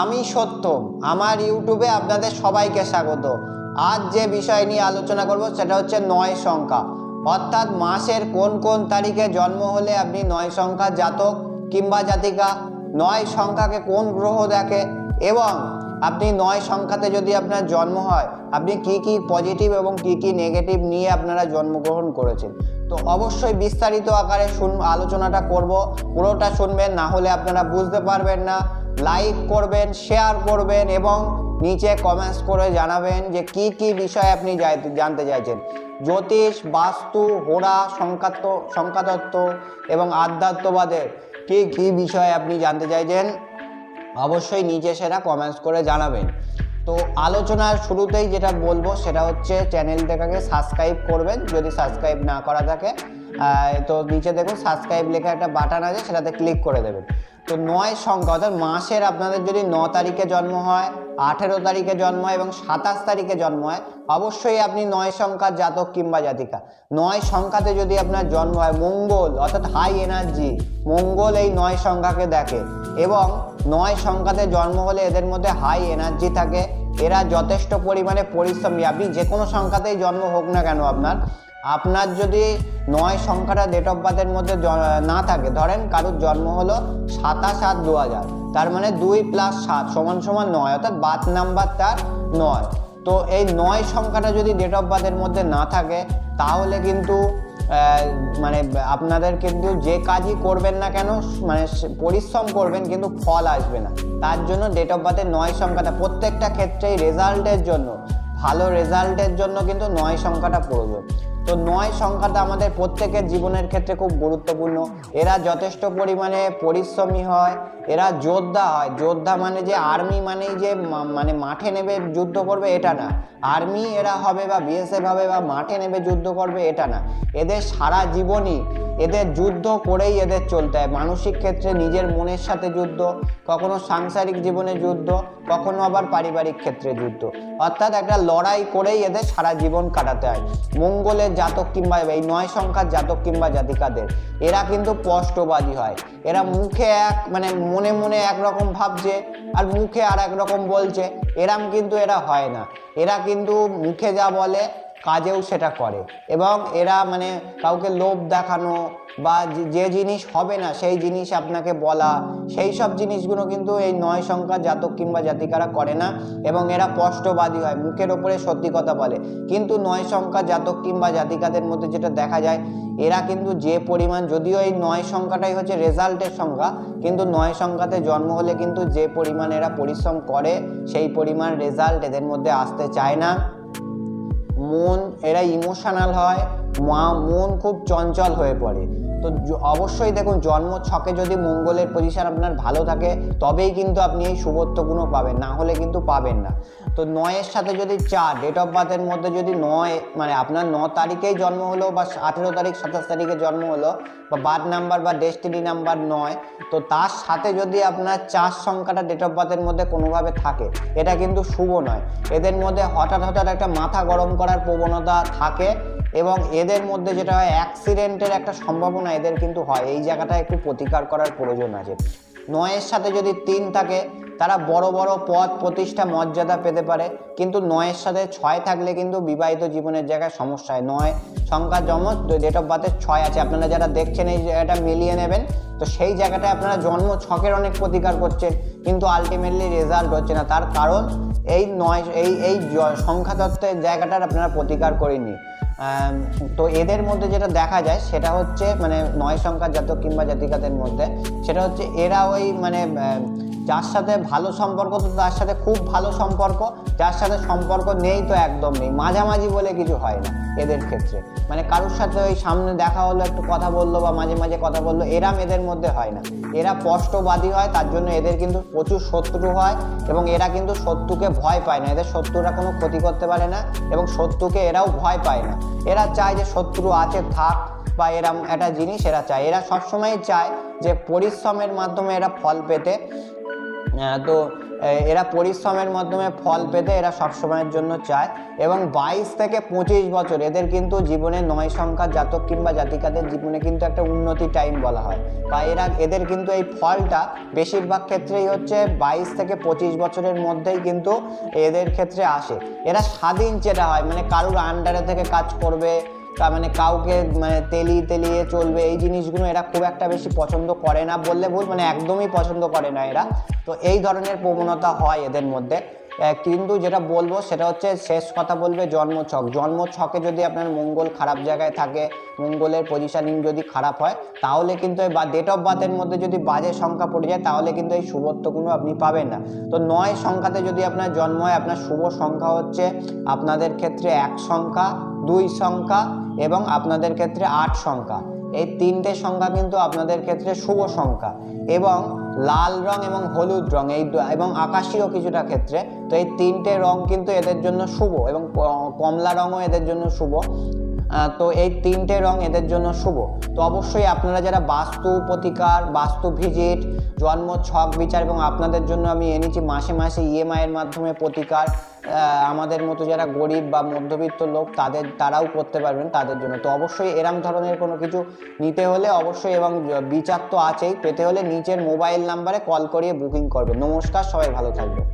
আমি সত্য, আমার ইউটিউবে আপনাদের সবাইকে স্বাগত। আজ যে বিষয় নিয়ে আলোচনা করব সেটা হচ্ছে নয় সংখ্যা। অর্থাৎ মাসের কোন কোন তারিখে জন্ম হলে আপনি নয় সংখ্যা জাতক কিংবা জাতিকা, নয় সংখ্যাকে কোন গ্রহ দেখে এবং আপনি নয় সংখ্যাতে যদি আপনার জন্ম হয়, আপনি কি কি পজিটিভ এবং কি কি নেগেটিভ নিয়ে আপনারা জন্মগ্রহণ করেছেন? তো অবশ্যই বিস্তারিত আকারে শুন, আলোচনাটা করব। পুরোটা শুনবেন, না হলে আপনারা বুঝতে পারবেন না। লাইক করবেন, শেয়ার করবেন এবং নিচে কমেন্টস করে জানাবেন যে কি কি বিষয় আপনি জানতে চাইছেন। জ্যোতিষ, বাস্তু হোরা সংখ্যাত্ব সংখ্যাতত্ত্ব এবং আধ্যাত্মবাদের কি কি বিষয় আপনি জানতে চাইছেন, অবশ্যই নিচে সেটা কমেন্টস করে জানাবেন। তো আলোচনার শুরুতেই যেটা বলব সেটা হচ্ছে চ্যানেলটাকে সাবস্ক্রাইব করবেন, যদি সাবস্ক্রাইব না করা থাকে তো নিচে দেখুন সাবস্ক্রাইব লেখা একটা বাটন আছে, সেটাতে ক্লিক করে দেবেন। তো নয় সংখ্যা, অর্থাৎ মাসের আপনাদের যদি ন তারিখে জন্ম হয়, আঠেরো তারিখে জন্ম হয় এবং সাতাশ তারিখে জন্ম হয়, অবশ্যই আপনি নয় সংখ্যার জাতক কিংবা জাতিকা। নয় সংখ্যাতে যদি আপনার জন্ম হয়, মঙ্গল, অর্থাৎ হাই এনার্জি মঙ্গল এই নয় সংখ্যাকে দেখে। এবং নয় সংখ্যাতে জন্ম হলে এদের মধ্যে হাই এনার্জি থাকে, এরা যথেষ্ট পরিমাণে পরিশ্রমী। আপনি যে কোনো সংখ্যাতেই জন্ম হোক না কেন আপনার আপনার যদি নয় সংখ্যাটা ডেট অফ বার্থের মধ্যে না থাকে, ধরেন কারোর জন্ম হলো সাতাশ সাত দু হাজার তার মানে দুই প্লাস সাত সমান সমান নয়, অর্থাৎ বার্থ নাম্বার তার নয়। তো এই নয় সংখ্যাটা যদি ডেট অফ বার্থের মধ্যে না থাকে, তাহলে কিন্তু মানে আপনাদের কিন্তু যে কাজই করবেন না কেন মানে পরিশ্রম করবেন, কিন্তু ফল আসবে না। তার জন্য ডেট অফ বার্থের নয় সংখ্যাটা প্রত্যেকটা ক্ষেত্রেই রেজাল্টের জন্য, ভালো রেজাল্টের জন্য কিন্তু নয় সংখ্যাটা প্রয়োজন। তো নয় সংখ্যাটা আমাদের প্রত্যেকের জীবনের ক্ষেত্রে খুব গুরুত্বপূর্ণ। এরা যথেষ্ট পরিমাণে পরিশ্রমী হয়, এরা যোদ্ধা হয়। যোদ্ধা মানে যে আর্মি মানেই যে মানে মাঠে নেবে যুদ্ধ করবে এটা না। আর্মি এরা হবে বা বিএসএফ হবে বা মাঠে নেবে যুদ্ধ করবে এটা না। এদের সারা জীবনই এদের যুদ্ধ করেই এদের চলতে হয়। মানসিক ক্ষেত্রে নিজের মনের সাথে যুদ্ধ, কখনো সাংসারিক জীবনে যুদ্ধ, কখনো আবার পারিবারিক ক্ষেত্রে যুদ্ধ। অর্থাৎ একটা লড়াই করেই এদের সারা জীবন কাটাতে হয়। মঙ্গলের জাতক কিংবা এই নয় সংখ্যার জাতক কিংবা জাতিকাদের, এরা কিন্তু স্পষ্টবাদী হয়। এরা মুখে এক মানে মনে মনে একরকম ভাবছে আর মুখে আর একরকম বলছে। এরাম কিন্তু এরা হয় না। এরা কিন্তু মুখে যা বলে কাজেও সেটা করে। এবং এরা মানে কাউকে লোভ দেখানো বা যে- জিনিস হবে না, সেই জিনিস আপনাকে বলা, সেই সব জিনিসগুলো কিন্তু এই নয় সংখ্যা জাতক কিংবা জাতিকারা করে না এবং এরা স্পষ্টবাদী হয়, মুখের ওপরে সত্যি কথা বলে। কিন্তু নয় সংখ্যা জাতক কিংবা জাতিকাদের মধ্যে যেটা দেখা যায়, এরা কিন্তু যে পরিমাণ, যদিও এই নয় সংখ্যাটাই হচ্ছে রেজাল্টের সংখ্যা, কিন্তু নয় সংখ্যাতে জন্ম হলে কিন্তু যে পরিমাণ এরা পরিশ্রম করে, সেই পরিমাণ রেজাল্ট এদের মধ্যে আসতে চায় না। মন এরা ইমোশনাল হয় মা- মন খুব চঞ্চল হয়ে পড়ে। তো অবশ্যই দেখুন, জন্ম ছকে যদি মঙ্গলের পজিশন আপনার ভালো থাকে, তবেই কিন্তু আপনি এই শুভত্বগুলো পাবেন, না হলে কিন্তু পাবেন না। তো নয়ের সাথে যদি চার ডেট অফ বার্থের মধ্যে যদি নয় মানে আপনার ন তারিখেই জন্ম হলো বা আঠেরো তারিখ, সাতাশ তারিখে জন্ম হলো, বা বার্থ নাম্বার বা ডেস্টিনি নাম্বার নয়, তো তার সাথে যদি আপনার চার সংখ্যাটা ডেট অফ বার্থের মধ্যে কোনোভাবে থাকে, এটা কিন্তু শুভ নয়। এদের মধ্যে হঠাৎ হঠাৎ একটা মাথা গরম করার প্রবণতা থাকে এবং এদের মধ্যে যেটা হয় অ্যাক্সিডেন্টের একটা সম্ভাবনা এদের কিন্তু হয়। এই জায়গাটা একটু প্রতিকার করার প্রয়োজন আছে। নয়ের সাথে যদি তিন থাকে, তারা বড় বড় পদ প্রতিষ্ঠা মর্যাদা পেতে পারে। কিন্তু নয়ের সাথে ছয় থাকলে কিন্তু বিবাহিত জীবনের জায়গায় সমস্যা হয়। নয় সংখ্যা জন্ম ডেট অফ বার্থের ছয় আছে। আপনারা যারা দেখছেন এই জায়গাটা মিলিয়ে নেবেন, তো সেই জায়গাটায় আপনারা জন্ম ছকের অনেক প্রতিকার করছেন, কিন্তু আলটিমেটলি রেজাল্ট হচ্ছে না। তার কারণ, এই নয়, এই এই সংখ্যাতত্ত্বের জায়গাটার আপনারা প্রতিকার করেননি। তো এদের মধ্যে যেটা দেখা যায় সেটা হচ্ছে মানে নয় সংখ্যার জাতক কিংবা জাতিকাদের মধ্যে, সেটা হচ্ছে এরা ওই মানে যার সাথে ভালো সম্পর্ক, তো তার সাথে খুব ভালো সম্পর্ক। যার সাথে সম্পর্ক নেই, তো একদম নেই। মাঝামাঝি বলে কিছু হয় না এদের ক্ষেত্রে। মানে কারোর সাথে ওই সামনে দেখা হলো, একটু কথা বলল বা মাঝে মাঝে কথা বলল, এরাম এদের মধ্যে হয় না। এরা স্পষ্টবাদী হয়, তার জন্য এদের কিন্তু প্রচুর শত্রু হয় এবং এরা কিন্তু শত্রুকে ভয় পায় না। এদের শত্রুরা কোনো ক্ষতি করতে পারে না এবং শত্রুকে এরাও ভয় পায় না। এরা চায় যে শত্রু আছে, থাক বা এরম একটা জিনিস এরা চায়। এরা সবসময় চায় যে পরিশ্রমের মাধ্যমে এরা ফল পেতে। তো এরা পরিশ্রমের মাধ্যমে ফল পেতে এরা সবসময়ের জন্য চায়। এবং বাইশ থেকে পঁচিশ বছর, এদের কিন্তু জীবনে নয় সংখ্যার জাতক কিংবা জাতিকাদের জীবনে কিন্তু একটা উন্নতি টাইম বলা হয়। বা এরা, এদের কিন্তু এই ফলটা বেশিরভাগ ক্ষেত্রেই হচ্ছে বাইশ থেকে পঁচিশ বছরের মধ্যেই কিন্তু এদের ক্ষেত্রে আসে। এরা স্বাধীন যেটা হয় মানে কারুর আন্ডারে থেকে কাজ করবে তা মানে কাউকে মানে তেলিয়ে তেলিয়ে চলবে, এই জিনিসগুলো এরা খুব একটা বেশি পছন্দ করে না বললে ভুল মানে একদমই পছন্দ করে না এরা। তো এই ধরনের প্রবণতা হয় এদের মধ্যে। কিন্তু যেটা বলব সেটা হচ্ছে, শেষ কথা বলবে জন্মছক। জন্মছকে যদি আপনার মঙ্গল খারাপ জায়গায় থাকে, মঙ্গলের পজিশনিং যদি খারাপ হয়, তাহলে কিন্তু বা ডেট অফ বার্থের মধ্যে যদি বাজে সংখ্যা পড়ে যায়, তাহলে কিন্তু এই শুভত্বগুলো আপনি পাবেন না। তো নয় সংখ্যাতে যদি আপনার জন্ম হয়, আপনার শুভ সংখ্যা হচ্ছে আপনাদের ক্ষেত্রে এক সংখ্যা দুই সংখ্যা এবং আপনাদের ক্ষেত্রে আট সংখ্যা। এই তিনটে সংখ্যা কিন্তু আপনাদের ক্ষেত্রে শুভ সংখ্যা। এবং লাল রং এবং হলুদ রং, এই এবং আকাশীয় কিছুটা ক্ষেত্রে। তো এই তিনটে রং কিন্তু এদের জন্য শুভ এবং কমলা রঙও এদের জন্য শুভ। তো এই তিনটে রং এদের জন্য শুভ। তো অবশ্যই আপনারা যারা বাস্তু প্রতিকার, বাস্তু ভিজিট, জন্ম ছক বিচার এবং আপনাদের জন্য আমি এনেছি মাসে মাসে ইএমআই এর মাধ্যমে প্রতিকার আমাদের মতো যারা গরিব বা মধ্যবিত্ত লোক, তাদের, তারাও করতে পারবেন তাদের জন্য। তো অবশ্যই এরম ধরনের কোনো কিছু নিতে হলে অবশ্যই এবং বিচার তো আছেই। পেতে হলে নিচের মোবাইল নাম্বারে কল করিয়ে বুকিং করবে নমস্কার, সবাই ভালো থাকবেন।